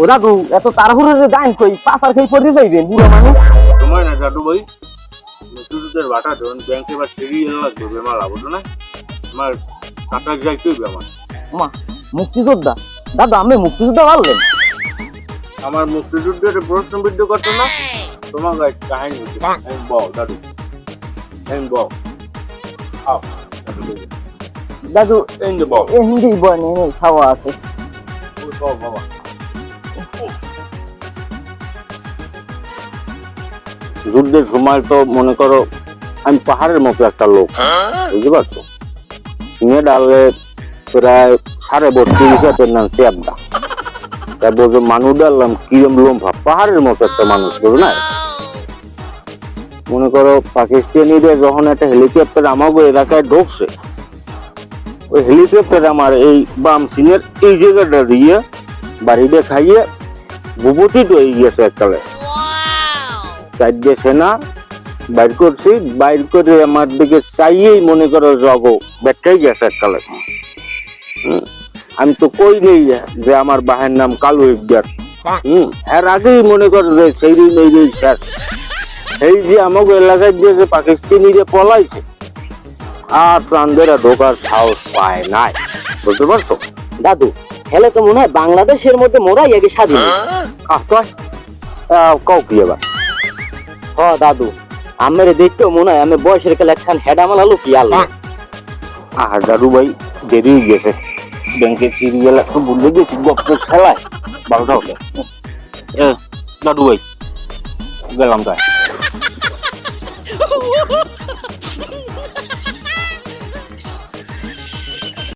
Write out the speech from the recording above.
ও দাদু এত তাড়াহুড়ো যে যাইন কই? পাশার খেয়ে পড়ে যাইবেন বুড়ো মানুষ। সময় না দাদু ভাই মুক্তিযুদ্ধের বাটা ধরুন ব্যাংকে বা সিরিয়াল লাগবে বেমার লাগবে না? আমার কাটার যাইতেই বেমার মা মুক্তিযোদ্ধা? দাদু আমি মুক্তিযোদ্ধা পারলেন আমার মুক্তিযুদ্ধের প্রশ্নবিদ্ধ করতো না তোমার গায়ে কাহিনী হচ্ছে আমি বল দাদু। আমি বল। আও দাদু ভাই। দাদু এই যে বল। হিন্দি খাওয়া আছে। বল বাবা। যুদ্ধের সময় তো মনে করো আমি পাহাড়ের মতো একটা লোক বুঝতে পারছ? সিংহে ডালে প্রায় সাড়ে বত্রিশ হাতের নাম সিয়াবদা তাই বলছো মানুষ ডাললাম কিরম লম্ফা পাহাড়ের মতো একটা মানুষ বুঝো না? মনে করো পাকিস্তানিদের যখন একটা হেলিকপ্টার আমাকে এলাকায় ঢুকছে ওই হেলিকপ্টার আমার এই বাম সিংয়ের এই জায়গাটা দিয়ে বাড়িতে খাইয়ে ভূপতি তো এই গেছে চারটে সেনা বাইর করছি বাইর করে আমার দিকে চাইয়েই মনে করো জগ ব্যাটটাই গেছে এককালে। হুম, আমি তো কই নেই যে আমার বাহের নাম কালু ইকদার হম? এর আগেই মনে করো যে সেই এই যে শেষ। এই যে আমাকে এলাকায় দিয়ে যে পাকিস্তানিরে পলাইছে আর চান্দেরা ঢোকার সাহস পায় নাই। বুঝতে পারছ? দাদু হেলে তো মনে হয় বাংলাদেশের মধ্যে মোরাই আগে স্বাধীন। আহ তো কও কি এবার? হ দাদু। আমার দেখতেও মনে হয় আমি বয়সের কালে একখান হেডামাল আলু কি আল্লাহ আর দাদু ভাই দেরি হয়ে গেছে। ব্যাংকে সিরিয়াল একটু বললে গেছি গপ্প খেলায় বারোটা হলে এ, দাদু ভাই গেলাম তাই।